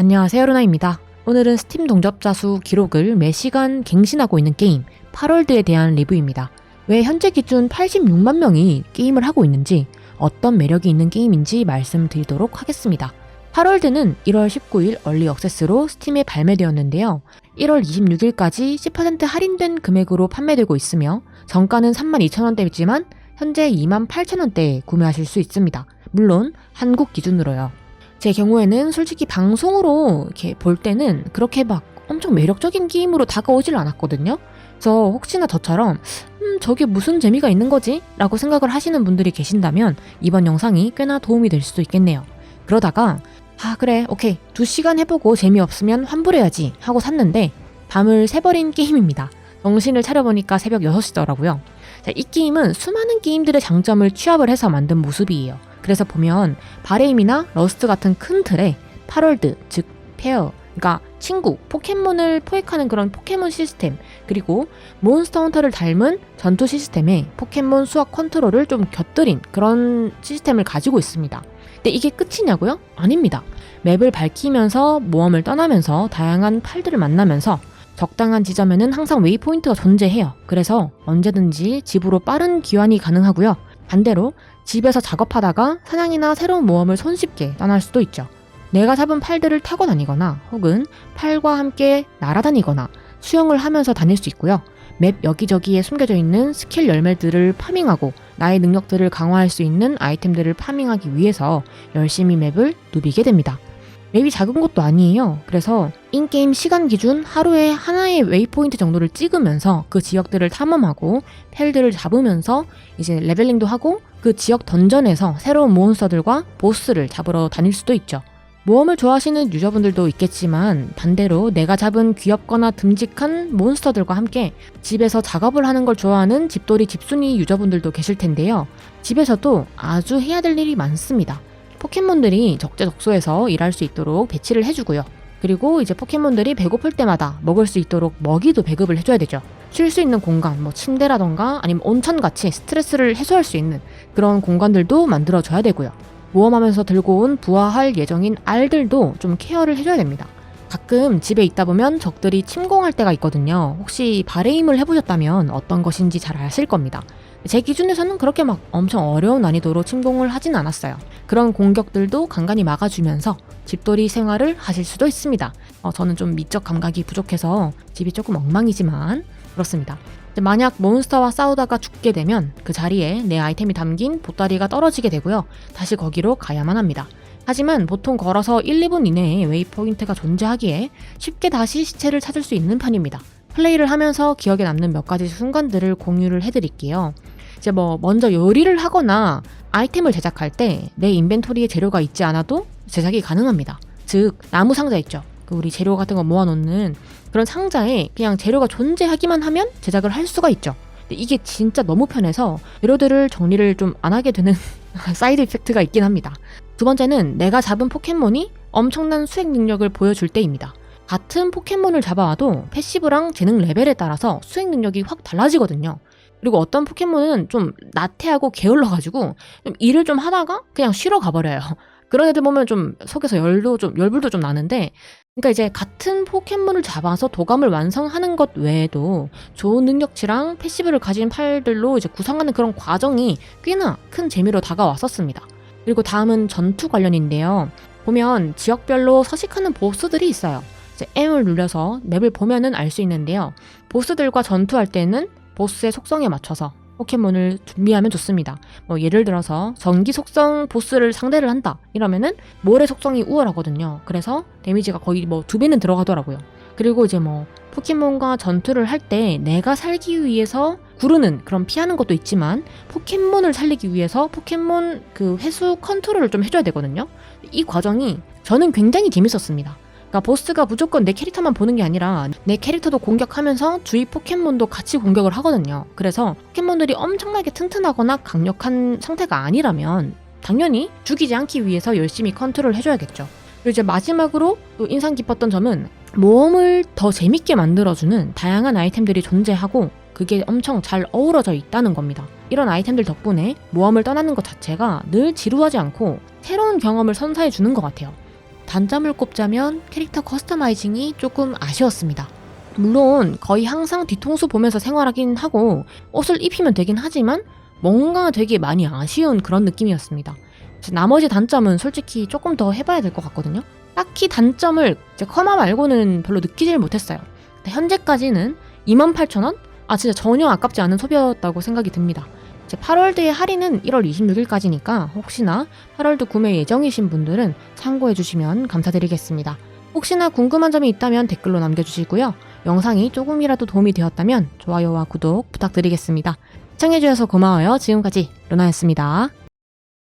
안녕하세요 루나입니다. 오늘은 스팀 동접자 수 기록을 매시간 갱신하고 있는 게임 파월드에 대한 리뷰입니다. 왜 현재 기준 86만 명이 게임을 하고 있는지 어떤 매력이 있는 게임인지 말씀드리도록 하겠습니다. 파월드는 1월 19일 얼리 억세스로 스팀에 발매되었는데요. 1월 26일까지 10% 할인된 금액으로 판매되고 있으며 정가는 32,000원대이지만 현재 28,000원대에 구매하실 수 있습니다. 물론 한국 기준으로요. 제 경우에는 솔직히 방송으로 이렇게 볼 때는 그렇게 막 엄청 매력적인 게임으로 다가오질 않았거든요. 그래서 혹시나 저처럼 음 저게 무슨 재미가 있는 거지? 라고 생각을 하시는 분들이 계신다면 이번 영상이 꽤나 도움이 될 수도 있겠네요. 그러다가 아 그래 오케이 두 시간 해보고 재미없으면 환불해야지 하고 샀는데 밤을 새버린 게임입니다. 정신을 차려보니까 새벽 6시더라고요. 자, 이 게임은 수많은 게임들의 장점을 취합을 해서 만든 모습이에요. 그래서 보면 바레임이나 러스트 같은 큰 틀에 파월드, 즉 페어, 그러니까 친구, 포켓몬을 포획하는 그런 포켓몬 시스템, 그리고 몬스터 헌터를 닮은 전투 시스템에 포켓몬 수학 컨트롤을 좀 곁들인 그런 시스템을 가지고 있습니다. 근데 이게 끝이냐고요? 아닙니다. 맵을 밝히면서 모험을 떠나면서 다양한 팔들을 만나면서 적당한 지점에는 항상 웨이포인트가 존재해요. 그래서 언제든지 집으로 빠른 귀환이 가능하고요. 반대로 집에서 작업하다가 사냥이나 새로운 모험을 손쉽게 떠날 수도 있죠. 내가 잡은 팔들을 타고 다니거나 혹은 팔과 함께 날아다니거나 수영을 하면서 다닐 수 있고요. 맵 여기저기에 숨겨져 있는 스킬 열매들을 파밍하고 나의 능력들을 강화할 수 있는 아이템들을 파밍하기 위해서 열심히 맵을 누비게 됩니다. 맵이 작은 것도 아니에요. 그래서 인게임 시간 기준 하루에 하나의 웨이포인트 정도를 찍으면서 그 지역들을 탐험하고 펠들을 잡으면서 이제 레벨링도 하고 그 지역 던전에서 새로운 몬스터들과 보스를 잡으러 다닐 수도 있죠. 모험을 좋아하시는 유저분들도 있겠지만 반대로 내가 잡은 귀엽거나 듬직한 몬스터들과 함께 집에서 작업을 하는 걸 좋아하는 집돌이 집순이 유저분들도 계실 텐데요. 집에서도 아주 해야 될 일이 많습니다. 포켓몬들이 적재적소에서 일할 수 있도록 배치를 해주고요. 그리고 이제 포켓몬들이 배고플 때마다 먹을 수 있도록 먹이도 배급을 해줘야 되죠. 쉴 수 있는 공간, 뭐 침대라던가 아니면 온천 같이 스트레스를 해소할 수 있는 그런 공간들도 만들어줘야 되고요. 모험하면서 들고 온 부화할 예정인 알들도 좀 케어를 해줘야 됩니다. 가끔 집에 있다 보면 적들이 침공할 때가 있거든요. 혹시 바레임을 해보셨다면 어떤 것인지 잘 아실 겁니다. 제 기준에서는 그렇게 막 엄청 어려운 난이도로 침공을 하진 않았어요. 그런 공격들도 간간히 막아주면서 집돌이 생활을 하실 수도 있습니다. 어, 저는 좀 미적 감각이 부족해서 집이 조금 엉망이지만 그렇습니다. 만약 몬스터와 싸우다가 죽게 되면 그 자리에 내 아이템이 담긴 보따리가 떨어지게 되고요. 다시 거기로 가야만 합니다. 하지만 보통 걸어서 1, 2분 이내에 웨이포인트가 존재하기에 쉽게 다시 시체를 찾을 수 있는 편입니다. 플레이를 하면서 기억에 남는 몇 가지 순간들을 공유를 해드릴게요. 이제 뭐 먼저 요리를 하거나 아이템을 제작할 때 내 인벤토리에 재료가 있지 않아도 제작이 가능합니다. 즉 나무 상자 있죠. 그 우리 재료 같은 거 모아놓는 그런 상자에 그냥 재료가 존재하기만 하면 제작을 할 수가 있죠. 근데 이게 진짜 너무 편해서 재료들을 정리를 좀 안 하게 되는 사이드 이펙트가 있긴 합니다. 두 번째는 내가 잡은 포켓몬이 엄청난 수행 능력을 보여줄 때입니다. 같은 포켓몬을 잡아와도 패시브랑 재능 레벨에 따라서 수행 능력이 확 달라지거든요. 그리고 어떤 포켓몬은 좀 나태하고 게을러가지고 좀 일을 좀 하다가 그냥 쉬러 가버려요. 그런 애들 보면 좀 속에서 열도 좀 열불도 좀 나는데 그러니까 이제 같은 포켓몬을 잡아서 도감을 완성하는 것 외에도 좋은 능력치랑 패시브를 가진 팔들로 이제 구성하는 그런 과정이 꽤나 큰 재미로 다가왔었습니다. 그리고 다음은 전투 관련인데요. 보면 지역별로 서식하는 보스들이 있어요. 이제 M을 눌려서 맵을 보면은 알 수 있는데요. 보스들과 전투할 때는 보스의 속성에 맞춰서 포켓몬을 준비하면 좋습니다. 뭐 예를 들어서 전기 속성 보스를 상대를 한다 이러면은 모래 속성이 우월하거든요. 그래서 데미지가 거의 뭐 두 배는 들어가더라고요. 그리고 이제 뭐 포켓몬과 전투를 할 때 내가 살기 위해서 구르는 그런 피하는 것도 있지만 포켓몬을 살리기 위해서 포켓몬 그 회수 컨트롤을 좀 해줘야 되거든요. 이 과정이 저는 굉장히 재밌었습니다. 그러니까 보스가 무조건 내 캐릭터만 보는 게 아니라 내 캐릭터도 공격하면서 주위 포켓몬도 같이 공격을 하거든요. 그래서 포켓몬들이 엄청나게 튼튼하거나 강력한 상태가 아니라면 당연히 죽이지 않기 위해서 열심히 컨트롤 해줘야겠죠. 그리고 이제 마지막으로 또 인상 깊었던 점은 모험을 더 재밌게 만들어주는 다양한 아이템들이 존재하고 그게 엄청 잘 어우러져 있다는 겁니다. 이런 아이템들 덕분에 모험을 떠나는 것 자체가 늘 지루하지 않고 새로운 경험을 선사해 주는 것 같아요. 단점을 꼽자면 캐릭터 커스터마이징이 조금 아쉬웠습니다. 물론 거의 항상 뒤통수 보면서 생활하긴 하고 옷을 입히면 되긴 하지만 뭔가 되게 많이 아쉬운 그런 느낌이었습니다. 나머지 단점은 솔직히 조금 더 해봐야 될 것 같거든요. 딱히 단점을 이제 커마 말고는 별로 느끼질 못했어요. 현재까지는 28,000원? 아 진짜 전혀 아깝지 않은 소비였다고 생각이 듭니다. 이제 8월드의 할인은 1월 26일까지니까 혹시나 8월드 구매 예정이신 분들은 참고해 주시면 감사드리겠습니다. 혹시나 궁금한 점이 있다면 댓글로 남겨주시고요. 영상이 조금이라도 도움이 되었다면 좋아요와 구독 부탁드리겠습니다. 시청해주셔서 고마워요. 지금까지 루나였습니다.